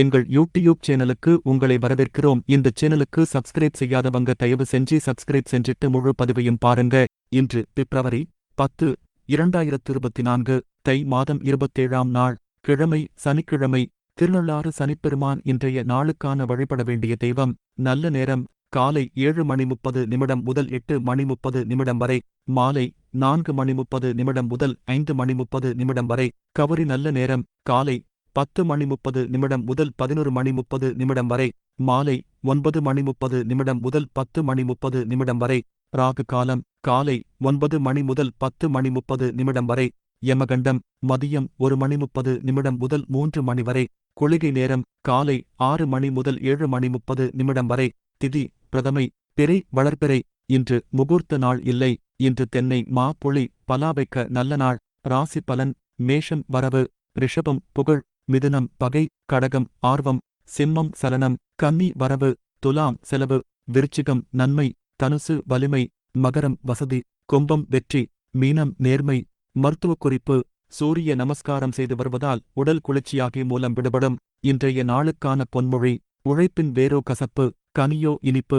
எங்கள் யூடியூப் சேனலுக்கு உங்களை வரவேற்கிறோம். இந்த சேனலுக்கு சப்ஸ்கிரைப் செய்யாதவங்க தயவு செஞ்சு சப்ஸ்கிரைப் செஞ்சிட்டு முழு பதிவையும் பாருங்க. இன்று பிப்ரவரி பத்து இரண்டாயிரத்து இருபத்தி நான்கு தை மாதம் இருபத்தேழாம் நாள் கிழமை சனிக்கிழமை திருநள்ளாறு சனிப்பெருமான் இன்றைய நாளுக்கான வழிபட வேண்டிய தெய்வம். நல்ல நேரம் காலை ஏழு மணி முப்பது நிமிடம் முதல் எட்டு மணி முப்பது நிமிடம் வரை மாலை நான்கு மணி முப்பது நிமிடம் முதல் ஐந்து மணி முப்பது நிமிடம் வரை கவரி நல்ல நேரம் காலை பத்து மணி முப்பது நிமிடம் முதல் பதினொரு மணி முப்பது நிமிடம் வரை மாலை ஒன்பது மணி முப்பது நிமிடம் முதல் பத்து மணி முப்பது நிமிடம் வரை ராகு காலம் காலை ஒன்பது மணி முதல் பத்து மணி முப்பது நிமிடம் வரை யமகண்டம் மதியம் ஒரு மணி முப்பது நிமிடம் முதல் மூன்று மணி வரை குளிகை நேரம் காலை ஆறு மணி முதல் ஏழு மணி முப்பது நிமிடம் வரை திதி பிரதமை பிறை வளர்பிறை இன்று முகூர்த்த நாள் இல்லை இன்று தென்னை மா பொழி பலாவைக்க நல்ல நாள் ராசி பலன் மேஷம் வரவு ரிஷபம் புகழ் மிதுனம் பகை கடகம் ஆர்வம் சிம்மம் சலனம் கன்னி வரவு துலாம் செலவு விருச்சிகம் நன்மை தனுசு வலிமை மகரம் வசதி கும்பம் வெற்றி மீனம் நேர்மை மருத்துவக் குறிப்பு சூரிய நமஸ்காரம் செய்து வருவதால் உடல் குளிர்ச்சியாகி மூலம் விடுபடும் இன்றைய நாளுக்கான பொன்மொழி உழைப்பின் வேரோ கசப்பு கனியோ இனிப்பு